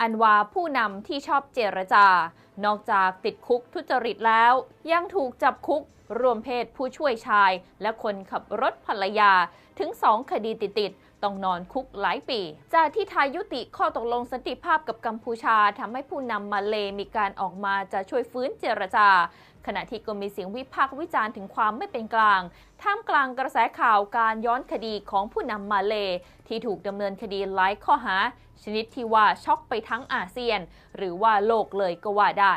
อันวาผู้นำที่ชอบเจรจา นอกจากติดคุกทุจริตแล้ว ยังถูกจับคุก รวมเพศผู้ช่วยชาย และคนขับรถภรรยา ถึงสองคดีติดๆต้องนอนคุกหลายปี จากที่ไทยยุติข้อตกลงสันติภาพกับกัมพูชาทำให้ผู้นำมาเลมีการออกมาจะช่วยฟื้นเจรจา ขณะที่ก็มีเสียงวิพากษ์วิจารณ์ถึงความไม่เป็นกลาง ท่ามกลางกระแสข่าวการย้อนคดีของผู้นำมาเล ที่ถูกดำเนินคดีหลายข้อหา ชนิดที่ว่าช็อกไปทั้งอาเซียน หรือว่าโลกเลยก็ว่าได้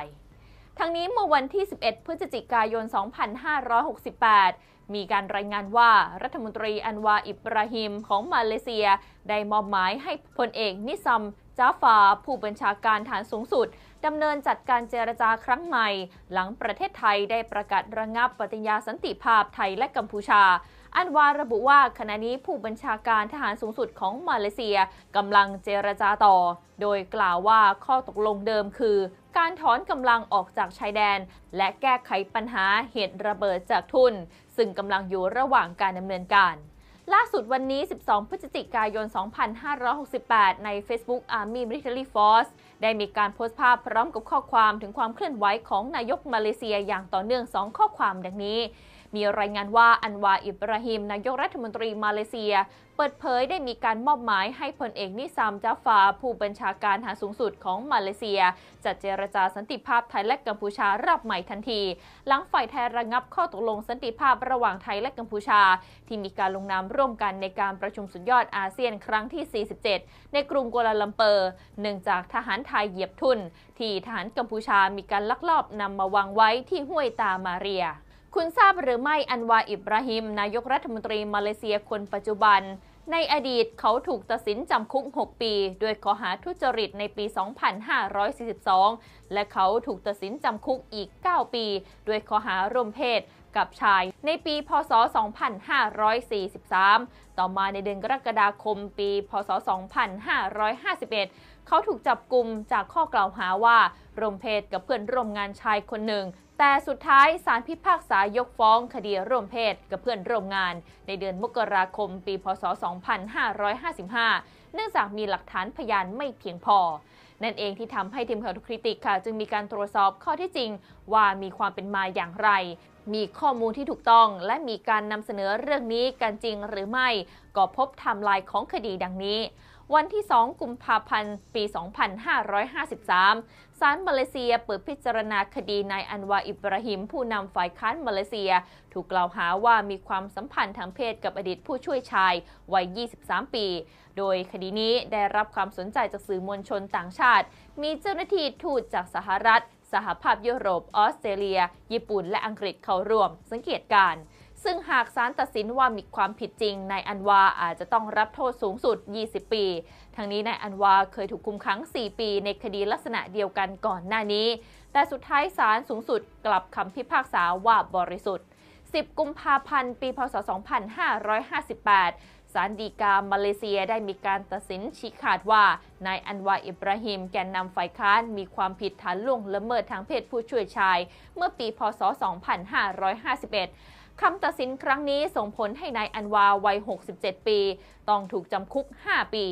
ทั้งนี้เมื่อวันที่ 11 พฤศจิกายน 2568 มีการรายงานว่ารัฐมนตรีอันวาอิบราฮิมของมาเลเซีย ได้มอบหมายให้พลเอกนิซัมจาฟาผู้บัญชาการฐานสูงสุดดำเนินจัดการเจรจาครั้งใหม่ หลังประเทศไทยได้ประกาศระงับปฏิญญาสันติภาพไทยและกัมพูชา อันวาระบุว่าขณะนี้ผู้บัญชาการทหารสูงสุดของมาเลเซียกำลังเจรจาต่อ โดยกล่าวว่าข้อตกลงเดิมคือ การถอนกำลังออกจากชายแดน และแก้ไขปัญหาเหตุระเบิดจากทุน ซึ่งกำลังอยู่ระหว่างการดำเนินการล่าสุดวันนี้ 12 พฤศจิกายน 2568 ใน Facebook Army Military Force ได้มีการโพสต์ภาพพร้อมกับข้อความถึงความเคลื่อนไหวของนายกมาเลเซียอย่างต่อเนื่อง 2 ข้อความดังนี้ มีรายงานว่าอันวาอิบราฮิมนายกรัฐมนตรีมาเลเซีย เปิดเผยได้มีการมอบหมายให้พลเอกนิซามจาฟา ผู้บัญชาการทหารสูงสุดของมาเลเซีย จัดเจรจาสันติภาพไทยและกัมพูชารอบใหม่ทันที หลังฝ่ายไทยระงับข้อตกลงสันติภาพระหว่างไทยและกัมพูชา ที่มีการลงนามร่วมกันในการประชุมสุดยอดอาเซียนครั้งที่ 47 ในกรุงกัวลาลัมเปอร์เนื่องจากทหารไทยเหยียบทุน ที่ทหารกัมพูชามีการลักลอบนำมาวางไว้ที่ห้วยตามาเรีย คุณทราบหรือไม่อันวาอิบราฮิม นายกรัฐมนตรีมาเลเซียคนปัจจุบัน ในอดีตเขาถูกตัดสินจำคุก 6 ปีด้วยข้อหาทุจริตในปี 2542 และเขาถูกตัดสินจำคุกอีก 9 ปีด้วยข้อหาร่วมเพศกับชายในปี พศ 2543 ต่อมาในเดือนกรกฎาคมปี พศ 2551 เขาถูกจับกลุ่มจากข้อกล่าวหาว่าร่วมเพศกับเพื่อนร่วมงานชายคนหนึ่ง แต่สุดท้ายศาลพิพากษายกฟ้องคดีร่วมเพศกับเพื่อนร่วมงาน ในเดือนมกราคมปี พศ 2555 เนื่องจากมีหลักฐานพยานไม่เพียงพอ นั่นเองที่ทำให้ทีมข่าวทุกคริติกค่ะ จึงมีการตรวจสอบข้อที่จริง ว่ามีความเป็นมาอย่างไร มีข้อมูลที่ถูกต้อง และมีการนำเสนอเรื่องนี้กันจริงหรือไม่ ก็พบไทม์ไลน์ของคดีดังนี้ วันที่ 2 กุมภาพันธ์ ปี 2553 ศาลมาเลเซียเปิดพิจารณาคดีนายอันวาอิบราฮิม ผู้นำฝ่ายค้านมาเลเซีย ถูกกล่าวหาว่ามีความสัมพันธ์ทางเพศกับอดีตผู้ช่วยชายวัย 23 ปี โดยคดีนี้ได้รับความสนใจจากสื่อมวลชนต่างชาติ มีเจ้าหน้าที่ทูตจากสหรัฐ สหภาพยุโรป ออสเตรเลีย ญี่ปุ่น และอังกฤษเข้าร่วม สังเกตการณ์ ซึ่งหากศาลตัดสินว่ามีความผิดจริงนายอันวาอาจจะต้องรับโทษสูงสุด 20 ปี ทั้งนี้นายอันวาเคยถูกคุมขัง 4 ปีในคดีลักษณะเดียวกันก่อนหน้านี้ แต่สุดท้ายศาลสูงสุดกลับคำพิพากษาว่าบริสุทธิ์ 10 กุมภาพันธ์ ปี พศ 2558 ศาลฎีกามาเลเซียได้มีการตัดสินชี้ขาดว่านายอันวาอิบราฮิมแกนนำฝ่ายค้านมีความผิดฐานล่วงละเมิดทางเพศผู้ช่วยชาย เมื่อปีพศ 2551คำตัดสินครั้งนี้ส่งผลให้นายอันวาวัย 67 ปี ต้องถูกจำคุก 5 ปี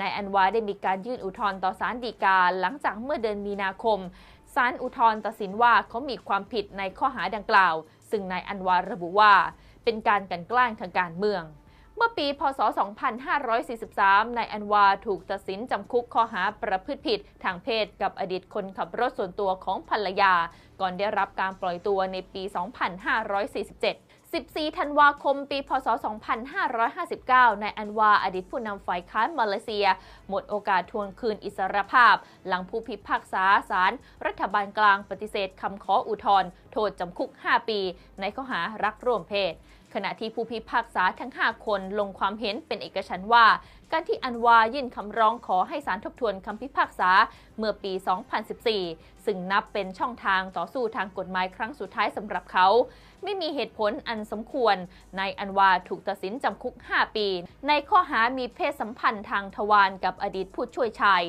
นายอันวาได้มีการยื่นอุทธรณ์ต่อศาลฎีกาหลังจากเมื่อเดือนมีนาคม ศาลอุทธรณ์ตัดสินว่าเขามีความผิดในข้อหาดังกล่าว ซึ่งนายอันวาระบุว่า เป็นการกันแกล้งทางการเมือง เมื่อปี พศ 2543 นายอันวาถูกตัดสินจำคุกข้อหาประพฤติผิดทางเพศกับอดีตคนขับรถส่วนตัวของภรรยา ก่อนได้รับการปล่อยตัวในปี 2547 14 ธันวาคม ปี พศ 2559 นายอันวาอดีตผู้นำฝ่ายค้านมาเลเซีย หมดโอกาสทวงคืนอิสรภาพ หลังผู้พิพากษาศาลรัฐบาลกลางปฏิเสธคำขออุทธรณ์ โทษจำคุก 5 ปี ในข้อหารักร่วมเพศ ขณะที่ผู้พิพากษาทั้ง 5 คนลงความเห็นเป็นเอกฉันท์ว่า การที่อันวายื่นคำร้องขอให้ศาลทบทวนคำพิพากษาเมื่อปี 2014 ซึ่งนับเป็นช่องทางต่อสู้ทางกฎหมายครั้งสุดท้ายสำหรับเขา ไม่มีเหตุผลอันสมควรนายอันวาถูกตัดสินจำคุก 5 ปี ในข้อหามีเพศสัมพันธ์ทางทวารกับอดีตผู้ช่วยชาย